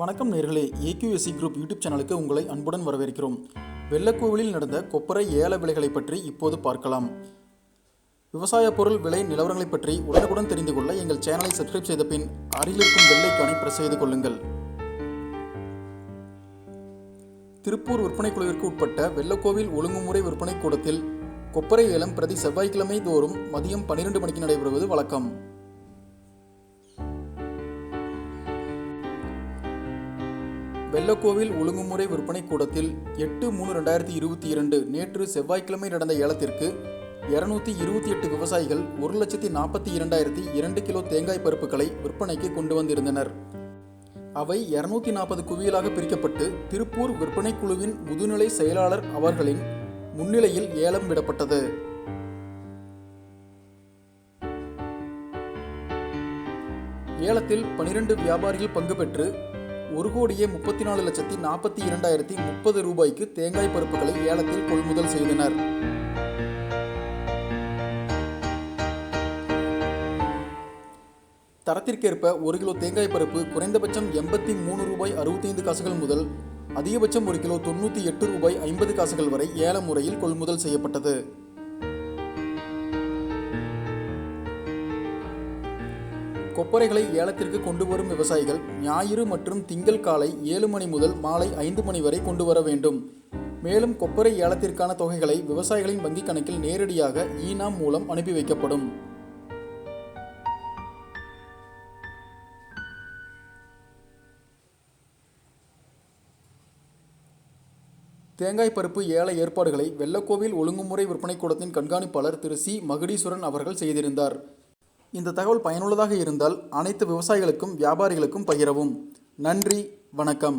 வணக்கம் நேர்களே. AQSC group YouTube சேனலுக்கு உங்களை அன்புடன் வரவேற்கிறோம். வெள்ளக்கோவிலில் நடந்த கொப்பரை ஏல விலைகளை பற்றி இப்போது பார்க்கலாம். விவசாய பொருள் விலை நிலவரங்களை பற்றி உடனுக்குடன் தெரிந்து கொள்ள எங்கள் சேனலை சப்ஸ்கிரைப் செய்த பின் அருகில் இருக்கும் வெள்ளைக்கானை பிரஸ் செய்து கொள்ளுங்கள். திருப்பூர் விற்பனை குழுவிற்கு உட்பட்ட வெள்ளக்கோவில் ஒழுங்குமுறை விற்பனை கூடத்தில் கொப்பரை ஏலம் பிரதி செவ்வாய்க்கிழமை தோறும் மதியம் பன்னிரண்டு மணிக்கு நடைபெறுவது வழக்கம். வெள்ளக்கோவில் ஒழுங்குமுறை விற்பனை கூடத்தில் எட்டு மூணு ரெண்டாயிரத்தி இருபத்தி இரண்டு நேற்று செவ்வாய்க்கிழமை நடந்த ஏலத்திற்கு இருநூத்தி இருபத்தி எட்டு விவசாயிகள் ஒரு லட்சத்தி நாற்பத்தி இரண்டாயிரத்தி இரண்டு கிலோ தேங்காய் பருப்புகளை விற்பனைக்கு கொண்டு வந்திருந்தனர். அவை இருநூத்தி நாற்பது குவியலாக பிரிக்கப்பட்டு திருப்பூர் விற்பனை குழுவின் முதுநிலை செயலாளர் அவர்களின் முன்னிலையில் ஏலம் விடப்பட்டது. ஏலத்தில் பனிரெண்டு வியாபாரிகள் பங்கு பெற்று ஒரு கோடியே முப்பத்தி நாலு லட்சத்தி நாற்பத்தி இரண்டாயிரத்தி முப்பது ரூபாய்க்கு தேங்காய் பருப்புகளை ஏலத்தில் கொள்முதல் செய்தனர். தரத்திற்கேற்ப ஒரு கிலோ தேங்காய் பருப்பு குறைந்தபட்சம் எண்பத்தி மூணு ரூபாய் அறுபத்தைந்து காசுகள் முதல் அதிகபட்சம் ஒரு கிலோ தொண்ணூற்றி எட்டு ரூபாய் ஐம்பது காசுகள் வரை ஏல முறையில் கொள்முதல் செய்யப்பட்டது. கொப்பரைகளை ஏலத்திற்கு கொண்டு வரும் விவசாயிகள் ஞாயிறு மற்றும் திங்கள் காலை ஏழு மணி முதல் மாலை ஐந்து மணி வரை கொண்டு வர வேண்டும். மேலும் கொப்பரை ஏலத்திற்கான தொகைகளை விவசாயிகளின் வங்கிக் கணக்கில் நேரடியாக ஈனாம் மூலம் அனுப்பி வைக்கப்படும். தேங்காய் பருப்பு ஏல ஏற்பாடுகளை வெள்ளக்கோவில் ஒழுங்குமுறை விற்பனை கூடத்தின் கண்காணிப்பாளர் திரு சி. மகுடீஸ்வரன் அவர்கள் செய்திருந்தார். இந்த தகவல் பயனுள்ளதாக இருந்தால் அனைத்து விவசாயிகளுக்கும் வியாபாரிகளுக்கும் பகிரவும். நன்றி வணக்கம்.